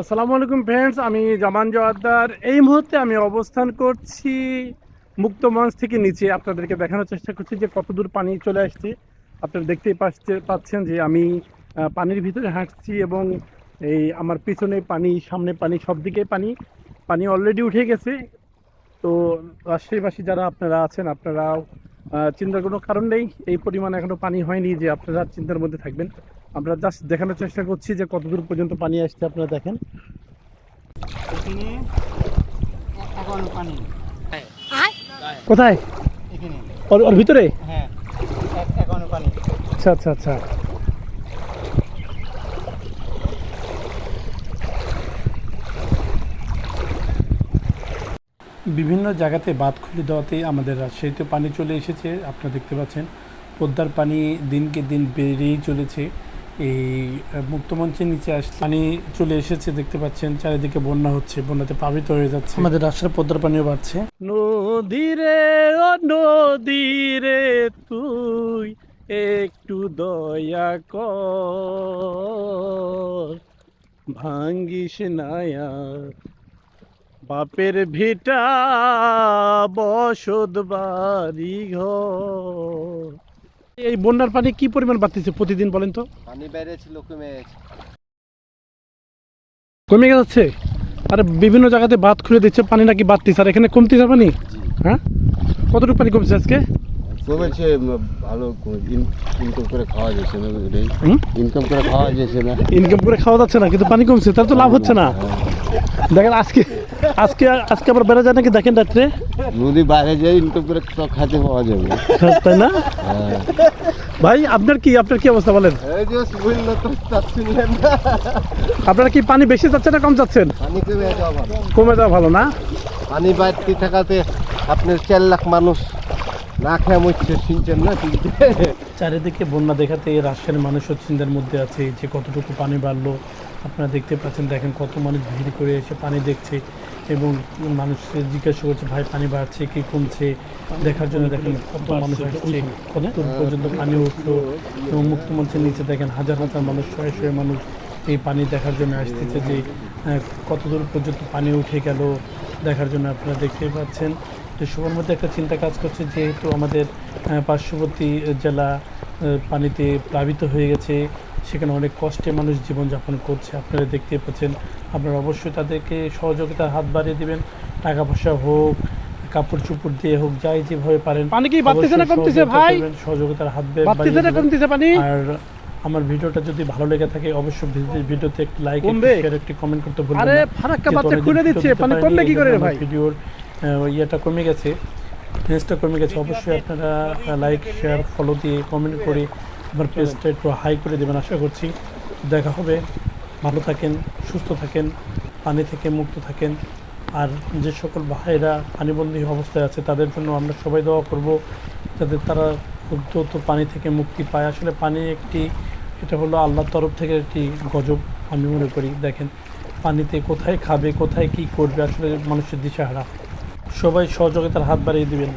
আসসালামু আলাইকুম ফ্রেন্ডস আমি জামান জওয়াদ্দার এই মুহূর্তে আমি অবস্থান করছি মুক্ত মঞ্চ থেকে নিচে। আপনাদেরকে দেখানোর চেষ্টা করছি যে কত দূর পানি চলে আসছে। আপনারা দেখতেই পাচ্ছে পাচ্ছেন যে আমি পানির ভিতরে হাঁটছি এবং এই আমার পিছনে পানি, সামনে পানি, সব দিকে পানি। পানি অলরেডি উঠে গেছে। তো রাজশাহীবাসী যারা আপনারা আছেন, আপনারাও চিন্তার কোনো কারণ নেই। এই পরিমাণ এখনও পানি হয়নি যে আপনারা চিন্তার মধ্যে থাকবেন। আমরা জাস্ট দেখানোর চেষ্টা করছি যে কত দূর পর্যন্ত পানি আসছে আপনারা দেখেন। এখানে এখন পানি। কোথায়? ওর ভিতরে? হ্যাঁ এক- এখন পানি। আচ্ছা আচ্ছা আচ্ছা। বিভিন্ন জায়গাতে বাঁধ খুলে দেওয়াতে আমাদের রাজশাহীতে পানি চলে এসেছে আপনারা দেখতে পাচ্ছেন। পদ্মার পানি দিনকে দিন বেড়েই চলেছে। এই মুক্তমঞ্চের নিচে আস পানি চলে এসেছে দেখতে পাচ্ছেন চারিদিকে বন্যা হচ্ছে বন্যাতে প্লাবিত হয়ে যাচ্ছে। আমাদের রাজশাহীর পদ্মার পানিও বাড়ছে। নদীরে ও নদীরে তুই একটু দয়া কর ভাঙ্গিস নায়া বাপের ভিটা বসত বাড়ি ঘর এই বন্যার পানি কি পরিমাণ বাড়তেছে প্রতিদিন বলেন তো? পানি বেড়েছিল কমে কমে যাচ্ছে? আরে বিভিন্ন জায়গাতে বাঁধ খুলে দিচ্ছে পানি নাকি বাড়তেছে। আর এখানে কমতেছে পানি হ্যাঁ? কতটুকু পানি কমছে আজকে? কমেছে ভালো ইনকাম করে খাওয়া যাচ্ছে না ইনকাম করে খাওয়া যাচ্ছে না। ইনকাম করে খাওয়া যাচ্ছে না কিন্তু পানি কমছে তার তো লাভ হচ্ছে না। দেখেন আজকে আজকে আজকে আবার বেড়া যায় নাকি? দেখেন রাত্রে। নদী বাইরে যেয়ে ইনকাম করে তো খাতে পাওয়া যাবে। তাই না? হ্যাঁ। ভাই আপনার কি আপনার কি অবস্থা বলেন? আপনারা কি পানি বেশি যাচ্ছে না কম যাচ্ছেন কমে যাওয়া ভালো। কমে যাওয়া ভালো না? পানি বাড়তি থাকাতে আপনার চার লাখ মানুষ না খেয়ে মরছে শুনছেন না? চারিদিকে বন্যা দেখাতে রাজশাহীর মানুষও চিন্তার মধ্যে আছে যে কতটুকু পানি বাড়লো। আপনারা দেখতে পাচ্ছেন দেখেন কত মানুষ ভিড় করে এসে পানি দেখছে। এবং মানুষ জিজ্ঞাসা করছে ভাই পানি বাড়ছে কি কমছে? দেখার জন্য দেখেন কত মানুষ আসছে কত দূর পর্যন্ত পানি উঠল এবং মুক্তমঞ্চের নিচে দেখেন হাজার হাজার মানুষ শয়ে শয়ে মানুষ এই পানি দেখার জন্য আসতেছে যে আহ, কত দূর পর্যন্ত পানি উঠে গেল দেখার জন্য আপনারা দেখতেই পাচ্ছেন। তো সবার মধ্যে একটা চিন্তা কাজ করছে যেহেতু আমাদের পার্শ্ববর্তী জেলা পানিতে প্লাবিত হয়ে গেছে সেখানে অনেক কষ্টে মানুষ জীবনযাপন করছে। আপনারা দেখতে পাচ্ছেন আপনারা অবশ্যই তাদেরকে সহযোগিতার হাত বাড়িয়ে দিবেন। টাকা পয়সা হোক কাপড় চুপড় দিয়ে হোক যাই যেভাবে পারেন পানি কি বাড়তেছে না কমতেছে ভাই? সহযোগিতার হাত বাড়তেছে বাড়িয়ে না কমতেছে পানি? আর আমার ভিডিওটা যদি ভালো লেগে থাকে অবশ্যই ভিডিও- ভিডিওতে একটি লাইক শেয়ার একটি কমেন্ট করতে ভুলবেন আরে ফারাক্কা বাচ্চা খুলে দিচ্ছে। পানি পারিনি, কি করে ভাই? ভিডিওর ইয়েটা কমে গেছে। পেজটা কমে গেছে। অবশ্যই আপনারা লাইক শেয়ার ফলো দিয়ে কমেন্ট করে আমার পেজটা একটু হাই করে দেবেন আশা করছি। দেখা হবে। ভালো থাকেন, সুস্থ থাকেন, পানি থেকে মুক্ত থাকেন। আর যে সকল ভাইরা পানিবন্দী অবস্থায় আছে, তাদের জন্য আমরা সবাই দোয়া করব যাতে তারা দ্রুত পানি থেকে মুক্তি পায়। আসলে পানি একটি, এটা হলো আল্লাহর তরফ থেকে একটি গজব, আমি মনে করি। দেখেন, পানিতে কোথায় খাবে, কোথায় কি করবে, আসলে মানুষের দিশাহারা। সবাই সহযোগিতার হাত বাড়িয়ে দিবেন।